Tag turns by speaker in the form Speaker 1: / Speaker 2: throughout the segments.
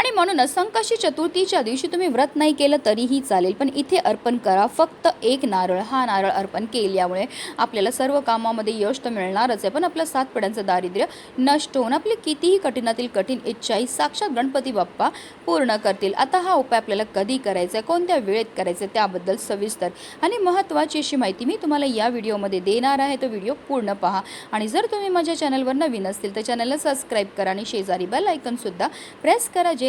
Speaker 1: आणि म्हणूनच संकष्टी चतुर्थीच्या दिवशी तुम्ही व्रत नाही केलं तरीही चालेल पण इथे अर्पण करा. फक्त एक नारळ हा नारळ अर्पण केल्यामुळे आपल्याला सर्व कामामध्ये यश तर मिळणारच आहे पण आपलं सात पिढ्यांचं दारिद्र्य नष्ट होऊन आपली कितीही कठीणातील कठीण इच्छाही साक्षात गणपती बाप्पा पूर्ण करतील. आता हा उपाय आपल्याला कधी करायचा आहे कोणत्या वेळेत करायचा आहे त्याबद्दल सविस्तर आणि महत्त्वाची अशी माहिती मी तुम्हाला या व्हिडिओमध्ये देणार आहे. तो व्हिडिओ पूर्ण पहा. आणि जर तुम्ही माझ्या चॅनलवर नवीन असतील तर चॅनलला सबस्क्राईब करा आणि शेजारी बेल आयकनसुद्धा प्रेस करा जे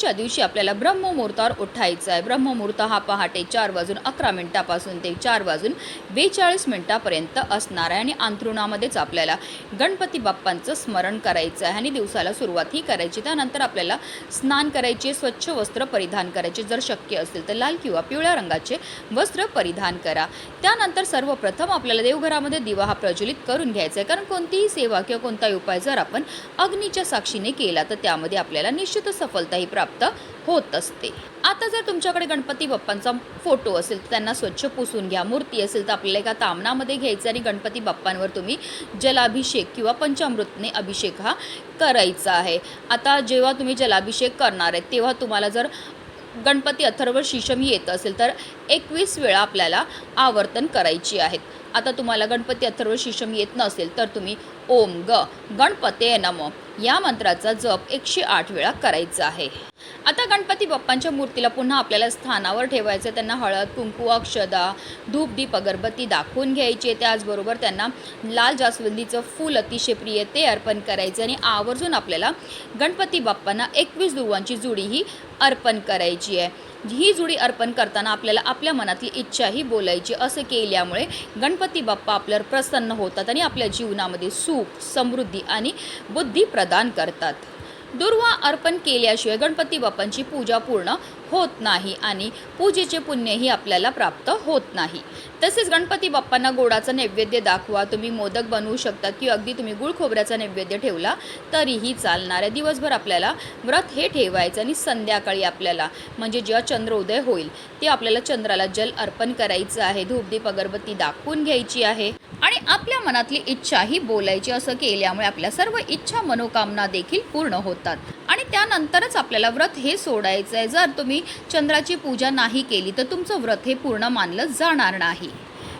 Speaker 1: चतुर्थीच्या दिवशी आपल्याला ब्रह्ममुहूर्तावर उठायचं आहे. ब्रह्ममुहूर्त हा पहाटे चार वाजून अकरा मिनिटापासून ते चार वाजून बेचाळीस मिनिटापर्यंत असणार आहे आणि अंथरुणामध्येच आपल्याला गणपती बाप्पांचं स्मरण करायचं आहे. आणि दिवसाला सुरुवात ही करायची त्यानंतर आपल्याला स्नान करायचे स्वच्छ वस्त्र परिधान करायचे. जर शक्य असेल तर लाल किंवा पिवळ्या रंगाचे वस्त्र परिधान करा. त्यानंतर सर्वप्रथम आपल्याला देवघरामध्ये दिवा हा प्रज्वलित करून घ्यायचा आहे. कारण कोणतीही सेवा किंवा कोणताही उपाय जर आपण अग्नीच्या साक्षीने केला तर त्यामध्ये आपल्याला निश्चित सफलताही प्राप्त होत असते. आता जर तुमच्याकडे गणपती बाप्पांचा फोटो असेल तर त्यांना स्वच्छ पुसून घ्या. मूर्ती असेल तर आपल्याला एका तामणामध्ये घ्यायचं आणि गणपती बाप्पांवर तुम्ही जलाभिषेक किंवा पंचामृतने अभिषेक हा करायचा आहे. आता जेव्हा तुम्ही जलाभिषेक करणार आहे तेव्हा तुम्हाला जर गणपती अथर्व शिशम येत असेल तर एकवीस वेळा आपल्याला आवर्तन करायची आहेत. आता तुम्हाला गणपती अथर्व शिशम येत नसेल तर तुम्ही ओम ग गणपते नम या मंत्राचा जप एकशे आठ वेळा करायचा आहे. आता गणपती बाप्पांच्या मूर्तीला पुन्हा आपल्याला स्थानावर ठेवायचं. त्यांना हळद कुंकू अक्षदा धूप दीप अगरबत्ती दाखवून घ्यायची त्याचबरोबर त्यांना लाल जास्वंदीचं फूल अतिशय प्रिय ते अर्पण करायचं आणि आवर्जून आपल्याला गणपती बाप्पांना एकवीस दुर्वांची जुडी ही अर्पण करायची आहे. ही जुडी अर्पण करताना आपल्याला आपल्या मनातली इच्छाही बोलायची. असं केल्यामुळे गणपती बाप्पा आपल्यावर प्रसन्न होतात आणि आपल्या जीवनामध्ये सुख समृद्धी आणि बुद्धी प्रदान करतात. दुर्वा अर्पण केल्याशिवाय गणपती बाप्पांची पूजा पूर्ण होत नाही आणि पूजेचे पुण्यही आपल्याला प्राप्त होत नाही. तसेच गणपती बाप्पांना गोडाचा नैवेद्य दाखवा तुम्ही मोदक बनवू शकतात किंवा अगदी तुम्ही गुळ खोबऱ्याचा नैवेद्य ठेवला तरीही चालणार आहे. दिवसभर आपल्याला व्रत हे ठेवायचं आणि संध्याकाळी आपल्याला म्हणजे जेव्हा चंद्रोदय होईल ते आपल्याला चंद्राला जल अर्पण करायचं आहे. धूपदीप अगरबत्ती दाखवून घ्यायची आहे. आणि आपल्या मनातली इच्छा ही बोलायची असं केल्यामुळे आपल्या सर्व इच्छा मनोकामना देखील पूर्ण होतात. आणि त्यानंतरच आपल्याला व्रत हे सोडायचं आहे जर तुम्ही चंद्राची पूजा नाही केली तर तुमचं व्रत हे पूर्ण मानलं जाणार नाही.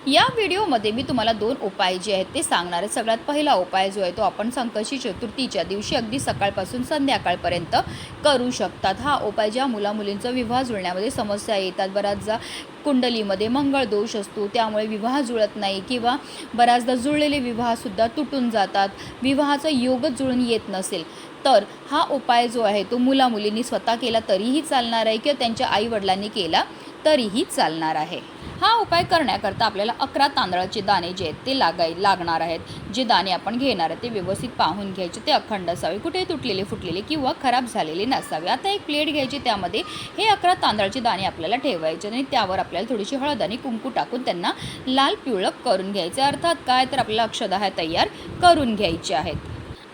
Speaker 1: या व्हिडिओमध्ये मी तुम्हाला दोन उपाय जे आहेत ते सांगणार आहे. सगळ्यात पहिला उपाय जो आहे तो आपण संकष्टी चतुर्थीच्या दिवशी अगदी सकाळपासून संध्याकाळपर्यंत करू शकतात. हा उपाय ज्या मुलामुलींचा विवाह जुळण्यामध्ये समस्या येतात बऱ्याचदा कुंडलीमध्ये मंगळ दोष असतो त्यामुळे विवाह जुळत नाही किंवा बऱ्याचदा जुळलेले विवाहसुद्धा तुटून जातात. विवाहाचा योगच जुळून येत नसेल तर हा उपाय जो आहे तो मुलामुलींनी स्वतः केला तरीही चालणार आहे किंवा त्यांच्या आईवडिलांनी केला तरीही चालणार आहे. हा उपाय करण्याकरता आपल्याला अकरा तांदळाचे दाणे जे आहेत ते लागाय लागणार आहेत. जे दाणे आपण घेणार आहेत ते व्यवस्थित पाहून घ्यायचे. ते अखंड असावे. कुठे तुटलेले फुटलेले किंवा खराब झालेले नसावे. आता एक प्लेट घ्यायची. त्यामध्ये हे अकरा तांदळाचे दाणे आपल्याला ठेवायचे आणि त्यावर आपल्याला थोडीशी हळद आणि कुंकू टाकून त्यांना लाल पिवळं करून घ्यायचे. अर्थात काय? तर आपल्याला अक्षदा तयार करून घ्यायचे आहेत.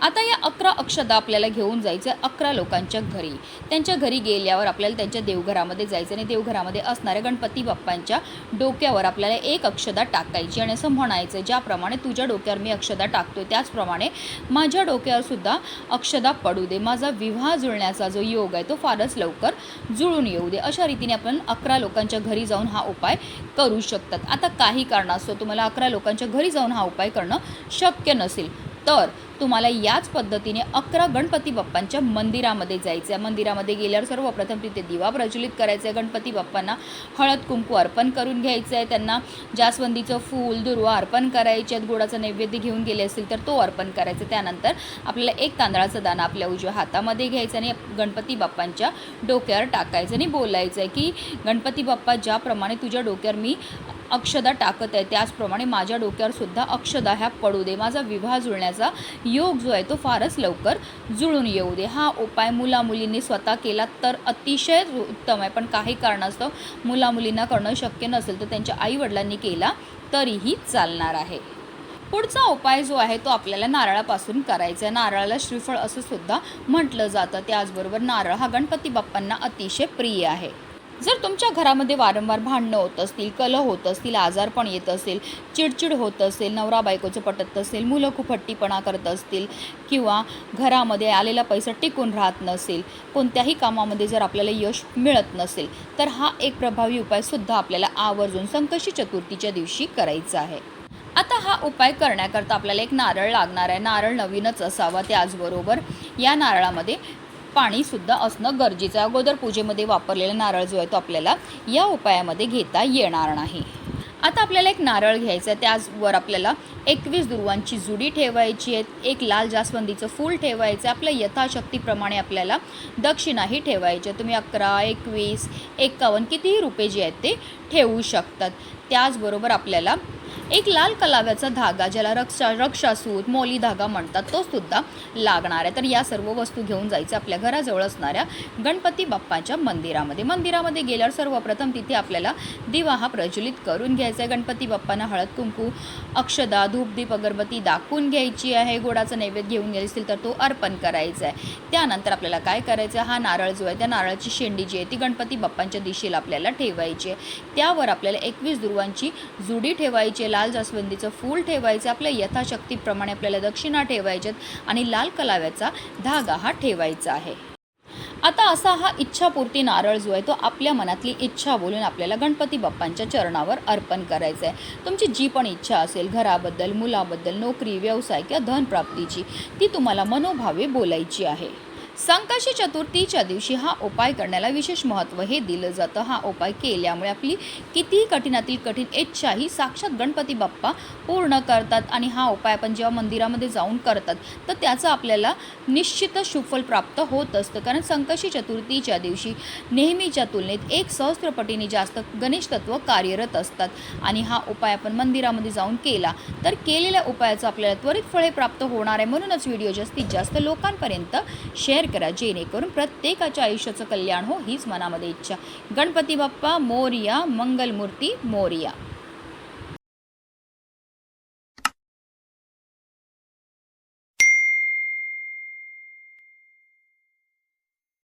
Speaker 1: आता या अकरा अक्षदा आपल्याला घेऊन जायचं अकरा लोकांच्या घरी. त्यांच्या घरी गेल्यावर आपल्याला त्यांच्या देवघरामध्ये जायचं आणि देवघरामध्ये असणाऱ्या गणपती बाप्पांच्या डोक्यावर आपल्याला एक अक्षदा टाकायची आणि असं म्हणायचं ज्याप्रमाणे तुझ्या डोक्यावर मी अक्षदा टाकतो त्याचप्रमाणे माझ्या डोक्यावर सुद्धा अक्षदा पडू दे. माझा विवाह जुळण्याचा जो योग आहे तो फारच लवकर जुळून येऊ दे. अशा रीतीने आपण अकरा लोकांच्या घरी जाऊन हा उपाय करू शकतात. आता काही कारणास्तव तुम्हाला अकरा लोकांच्या घरी जाऊन हा उपाय करणं शक्य नसेल. तर तुम्हाला याच पद्धतीने अकरा गणपती बाप्पांच्या मंदिरामध्ये जायचं आहे. मंदिरामध्ये गेल्यावर सर्वप्रथम तिथे दिवा प्रज्वलित करायचा आहे गणपती बाप्पांना. हळद कुंकू अर्पण करून घ्यायचं आहे. त्यांना जास्वंदीचं फूल दुर्वा अर्पण करायचे आहेत. गोडाचं नैवेद्य घेऊन गेले असतील तर तो अर्पण करायचा त्यानंतर आपल्याला एक तांदळाचं दाणं आपल्या उजव्या हातामध्ये घ्यायचं आणि गणपती बाप्पांच्या डोक्यावर टाकायचं आणि बोलायचं आहे की गणपती बाप्पा ज्याप्रमाणे तुझ्या डोक्यावर मी अक्षदा टाकत आहे. त्याचप्रमाणे माझ्या डोक्यावर सुद्धा अक्षदा ह्या पडू दे. माझा विवाह जुळण्याचा योग जो आहे तो फारच लवकर जुळून येऊ दे. हा उपाय मुलामुलींनी स्वतः केला तर अतिशय उत्तम आहे. पण काही कारणास्तव मुलामुलींना करणं शक्य नसेल तर त्यांच्या आईवडिलांनी केला तरीही चालणार आहे. पुढचा उपाय जो आहे तो आपल्याला नारळापासून करायचा आहे. नारळाला श्रीफळ असं सुद्धा म्हटलं जातं. त्याचबरोबर नारळ हा गणपती बाप्पांना अतिशय प्रिय आहे. जर तुमच्या घरामध्ये वारंवार भांडणं होत असतील कलह होत असतील आजारपण येत असेल चिडचिड होत असेल नवरा बायकोचं पटत असेल मुलं खूप हट्टीपणा करत असतील किंवा घरामध्ये आलेला पैसा टिकून राहत नसेल कोणत्याही कामामध्ये जर आपल्याला यश मिळत नसेल तर हा एक प्रभावी उपायसुद्धा आपल्याला आवर्जून संकष्टी चतुर्थीच्या दिवशी करायचा आहे. आता हा उपाय करण्याकरता आपल्याला एक नारळ लागणार आहे. नारळ नवीनच असावा त्याचबरोबर या नारळामध्ये पाणीसुद्धा असणं गरजेचं आहे. अगोदर पूजेमध्ये वापरलेला नारळ जो आहे तो आपल्याला या उपायामध्ये घेता येणार नाही. आता आपल्याला एक नारळ घ्यायचं आहे. त्याचवर आपल्याला एकवीस दुर्वांची जुडी ठेवायची आहे. एक लाल जास्वंदीचं फूल ठेवायचं आहे. आपल्या यथाशक्तीप्रमाणे आपल्याला दक्षिणाही ठेवायची आहे. तुम्ही अकरा एकवीस एकावन्न कितीही रुपये जे आहेत ते ठेवू शकतात. त्याचबरोबर आपल्याला एक लाल कलाव्याचा धागा ज्याला रक्षा रक्षासूत मोली धागा म्हणतात तो सुद्धा लागणार आहे. तर या सर्व वस्तू घेऊन जायचं आपल्या घराजवळ असणाऱ्या गणपती बाप्पाच्या मंदिरामध्ये. मंदिरामध्ये गेल्यावर सर्वप्रथम तिथे आपल्याला दिवा हा प्रज्वलित करून घ्यायचा आहे. गणपती बाप्पांना हळद कुंकू अक्षदा धूपदीप अगरबत्ती दाखवून घ्यायची आहे. गोडाचा नैवेद्य घेऊन गेले असतील तर तो अर्पण करायचा आहे. त्यानंतर आपल्याला काय करायचं आहे? हा नारळ जो आहे त्या नारळाची शेंडी जी आहे ती गणपती बाप्पांच्या दिशेला आपल्याला ठेवायची आहे. त्यावर आपल्याला एकवीस दुर्वांची जुडी ठेवायची आहे. लाल जास्वंदीचं फूल ठेवायचं आपल्या यथाशक्तीप्रमाणे आपल्याला दक्षिणा ठेवायच्यात आणि लाल कलाव्याचा धागा हा ठेवायचा आहे. आता असा हा इच्छापूर्ती नारळ जो आहे तो आपल्या मनातली इच्छा बोलून आपल्याला गणपती बाप्पांच्या चरणावर अर्पण करायचं आहे तुमची जी पण इच्छा असेल घराबद्दल मुलाबद्दल नोकरी व्यवसाय किंवा धनप्राप्तीची ती तुम्हाला मनोभावे बोलायची आहे. संकष्टी चतुर्थीच्या दिवशी हा उपाय करण्याला विशेष महत्त्व हे दिलं जातं. हा उपाय केल्यामुळे आपली कितीही कठीणातील कठीण इच्छाही साक्षात गणपती बाप्पा पूर्ण करतात आणि हा उपाय आपण जेव्हा मंदिरामध्ये जाऊन करतात तर त्याचं आपल्याला निश्चित सुफल प्राप्त होत असतं. कारण संकष्टी चतुर्थीच्या दिवशी नेहमीच्या तुलनेत एक सहस्त्रपटीने जास्त गणेश तत्व कार्यरत असतात. आणि हा उपाय आपण मंदिरामध्ये जाऊन केला तर केलेल्या उपायाचं आपल्याला त्वरित फळे प्राप्त होणार आहे. म्हणूनच व्हिडिओ जास्तीत जास्त लोकांपर्यंत शेअर शेअर करा जेणेकरून प्रत्येकाच्या आयुष्याचं कल्याण हो हीच मनामध्ये इच्छा. गणपती बाप्पा मोरिया मंगलमूर्ती मोरिया.